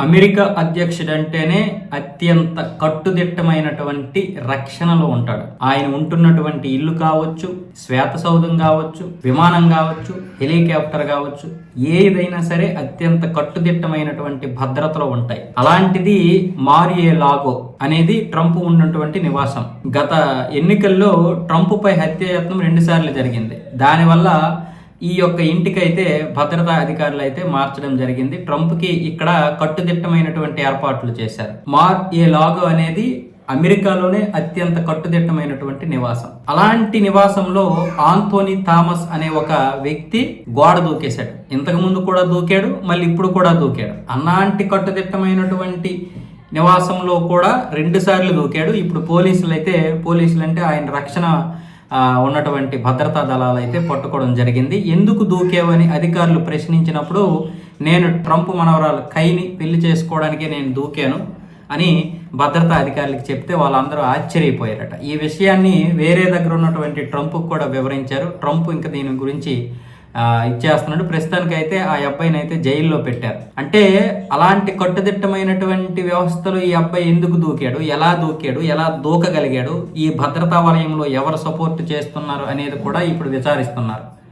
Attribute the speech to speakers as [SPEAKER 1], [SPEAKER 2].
[SPEAKER 1] America అధ్యక్షుడంటేనే అత్యంత కట్టుదిట్టమైనటువంటి రక్షణలో ఉంటాడు. ఆయన ఉంటున్నటువంటి ఇల్లు కావచ్చు శ్వేత సౌధం కావచ్చు విమానం కావచ్చు హెలికాప్టర్ కావచ్చు ఏదైనా సరే అత్యంత కట్టుదిట్టమైనటువంటి భద్రతలో ఉంటాయి. అలాంటిది మారియే లాగో అనేది ట్రంప్ ఉన్నటువంటి నివాసం. గత ఎన్నికల్లో ట్రంప్ పై హత్యాయత్నం రెండుసార్లు జరిగింది. దానివల్ల ఈ యొక్క ఇంటికైతే భద్రతా అధికారులు అయితే మార్చడం జరిగింది. ట్రంప్కి ఇక్కడ కట్టుదిట్టమైనటువంటి ఏర్పాట్లు చేశారు. మార్ ఏ లాగో అనేది అమెరికాలోనే అత్యంత కట్టుదిట్టమైనటువంటి నివాసం. అలాంటి నివాసంలో ఆంథోనీ థామస్ అనే ఒక వ్యక్తి గోడ దూకేశాడు. ఇంతకు ముందు కూడా దూకాడు మళ్ళీ ఇప్పుడు కూడా దూకాడు. అలాంటి కట్టుదిట్టమైనటువంటి నివాసంలో కూడా రెండు సార్లు దూకాడు. ఇప్పుడు పోలీసులు అయితే పోలీసులు అంటే ఆయన రక్షణ ఉన్నటువంటి భద్రతా దళాలు అయితే పట్టుకోవడం జరిగింది. ఎందుకు దూకేవని అధికారులు ప్రశ్నించినప్పుడు నేను ట్రంప్ మనవరాలు కైని పెళ్ళి చేసుకోవడానికే నేను దూకాను అని భద్రతా అధికారులకు చెప్తే వాళ్ళందరూ ఆశ్చర్యపోయారట. ఈ విషయాన్ని వేరే దగ్గర ఉన్నటువంటి ట్రంప్ కూడా వివరించారు. ట్రంప్ ఇంకా దీని గురించి ఇచ్చేస్తున్నాడు. ప్రస్తుతానికి అయితే ఆ అబ్బాయిని అయితే జైల్లో పెట్టారు. అంటే అలాంటి కట్టుదిట్టమైనటువంటి వ్యవస్థలు ఈ అబ్బాయి ఎందుకు దూకాడు? ఎలా దూకాడు? ఎలా దూకగలిగాడు? ఈ భద్రతా వలయంలో ఎవరు సపోర్ట్ చేస్తున్నారు అనేది కూడా ఇప్పుడు విచారిస్తున్నారు.